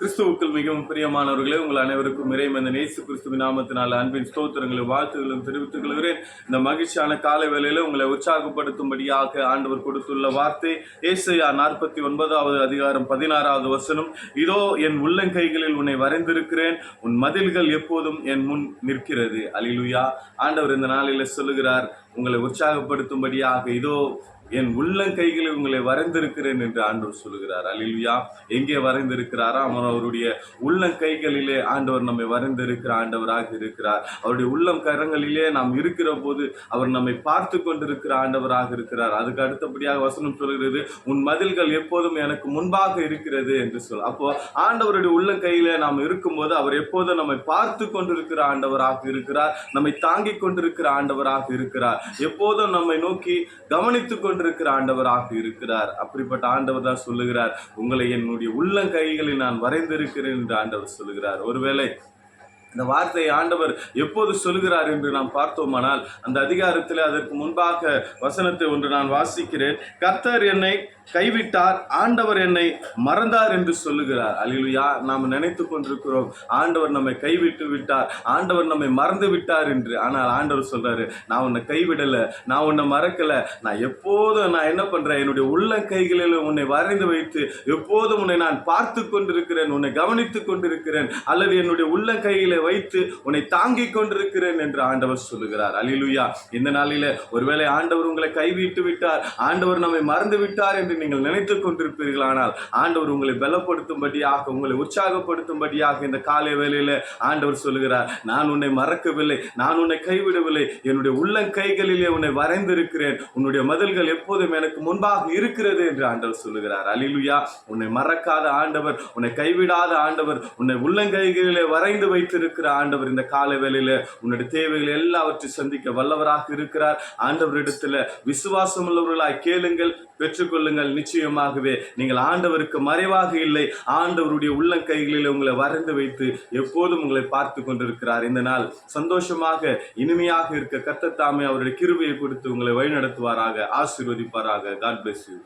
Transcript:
கிறிஸ்துவுக்குள் மிகவும் பிரியமானவர்களே உங்கள் அனைவருக்கும் இறைமந்த நேசு கிறிஸ்துவின் நாமத்தினால் அன்பின் ஸ்தோத்திரங்களும் வாழ்த்துகளும் தெரிவித்துக் கொள்கிறேன். இந்த மகிழ்ச்சியான காலை வேளையில உங்களை உற்சாகப்படுத்தும்படியாக ஆண்டவர் கொடுத்துள்ள வார்த்தை ஏசையா நாற்பத்தி ஒன்பதாவது அதிகாரம் பதினாறாவது வசனம் இதோ என் உள்ளங்கைகளில் உன்னை வரைந்திருக்கிறேன் உன் மதில்கள் எப்போதும் என் முன் நிற்கிறது. அலிலுயா ஆண்டவர் இந்த நாளில் சொல்லுகிறார் உங்களை உற்சாகப்படுத்தும்படியாக இதோ என் உள்ளங்கைகளை உங்களை வரைந்திருக்கிறேன் என்று ஆண்டவர் சொல்லுகிறார். அலிலுயா எங்கே வரைந்திருக்கிறாரா அவர் அவருடைய உள்ளங்கைகளிலே ஆண்டவர் நம்மை வரைந்திருக்கிற ஆண்டவராக இருக்கிறார். அவருடைய உள்ளம் கரங்களிலே நாம் இருக்கிற போது அவர் நம்மை பார்த்து கொண்டிருக்கிற ஆண்டவராக இருக்கிறார். அதுக்கு அடுத்தபடியாக வசனம் சொல்கிறது உன் மதில்கள் எப்போதும் எனக்கு முன்பாக இருக்கிறது என்று சொல். அப்போ ஆண்டவருடைய உள்ளங்கையிலே நாம் இருக்கும்போது அவர் எப்போதும் நம்மை பார்த்து கொண்டிருக்கிற ஆண்டவராக இருக்கிறார். நம்மை தாங்கிக் கொண்டிருக்கிற ஆண்டவராக இருக்கிறார். எப்போதும் நம்மை நோக்கி கவனித்துக் கொண்டிருக்கிற ஆண்டவராக இருக்கிறார். அப்படிப்பட்ட ஆண்டவர் தான் சொல்லுகிறார். உங்களை என்னுடைய உள்ளங்கைகளில் நான் வரைந்திருக்கிறேன் என்று ஆண்டவர் சொல்லுகிறார். ஒருவேளை இந்த வார்த்தையை ஆண்டவர் எப்போது சொல்கிறார் என்று நாம் பார்த்தோமானால் அந்த அதிகாரத்தில் அதற்கு முன்பாக வசனத்தை ஒன்று நான் வாசிக்கிறேன். கர்த்தர் என்னை கைவிட்டார் ஆண்டவர் என்னை மறந்தார் என்று சொல்லுகிறார். அலிலுயா நாம் நினைத்து கொண்டிருக்கிறோம் ஆண்டவர் நம்மை கைவிட்டு விட்டார் ஆண்டவர் நம்மை மறந்து விட்டார் என்று. ஆனால் ஆண்டவர் சொல்றாரு நான் உன்னை கைவிடலை நான் உன்னை மறக்கலை நான் எப்போதும் நான் என்ன பண்றேன் என்னுடைய உள்ள கைகளில் உன்னை வரைந்து வைத்து எப்போதும் உன்னை நான் பார்த்து கொண்டிருக்கிறேன் உன்னை கவனித்துக் கொண்டிருக்கிறேன் அல்லது என்னுடைய உள்ள கையில வைத்து உன்னை தாங்கிக் கொண்டிருக்கிறேன் என்று ஆண்டவர் சொல்லுகிறார். அலிலுயா இந்த நாளில ஒருவேளை ஆண்டவர் உங்களை கைவிட்டு விட்டார் ஆண்டவர் நம்மை மறந்து விட்டார் என்று நீங்கள் நினைத்துக் கொண்டிருப்பீர்களானால் ஆண்டவர் உங்களை பலப்படுத்தும்படியாக உங்களை உற்சாகப்படுத்தும்படியாக இந்த காலை வேளையில ஆண்டவர் சொல்லுகிறார் நான் உன்னை மறக்கவில்லை நான் உன்னை கைவிடவில்லை என்னுடைய உள்ளங்கைகளிலே உன்னை வரைந்திருக்கிறேன் உன்னுடைய மதில்கள் எப்போதும் எனக்கு முன்பாக இருக்கிறது என்று ஆண்டவர் சொல்லுகிறார். அலிலுயா உன்னை மறக்காத ஆண்டவர் உன்னை கைவிடாத ஆண்டவர் உன்னை உள்ளங்கைகளிலே வரைந்து இருக்கிற ஆண்டவர் இந்த கால வேளையில உன்னுடைய தேவைகள் எல்லாவற்றையும் சந்திக்க வல்லவராக இருக்கிறார். ஆண்டவரிடத்துல விசுவாசம் உள்ளவர்களாய் கேளுங்கள் பெற்றுக்கொள்ளுங்கள். நிச்சயமாகவே நீங்கள் ஆண்டவருக்கு மறைவாக இல்லை. ஆண்டவருடைய உள்ளங்கைகளில் உங்களை வரைந்து வைத்து எப்போதும் உங்களை பார்த்து கொண்டிருக்கிறார். இந்த நாள் சந்தோஷமாக இனிமையாக இருக்க கத்தத்தாமே அவருடைய கிருபையை கொடுத்து உங்களை வழிநடத்துவாராக ஆசீர்வதிப்பாராக. God bless you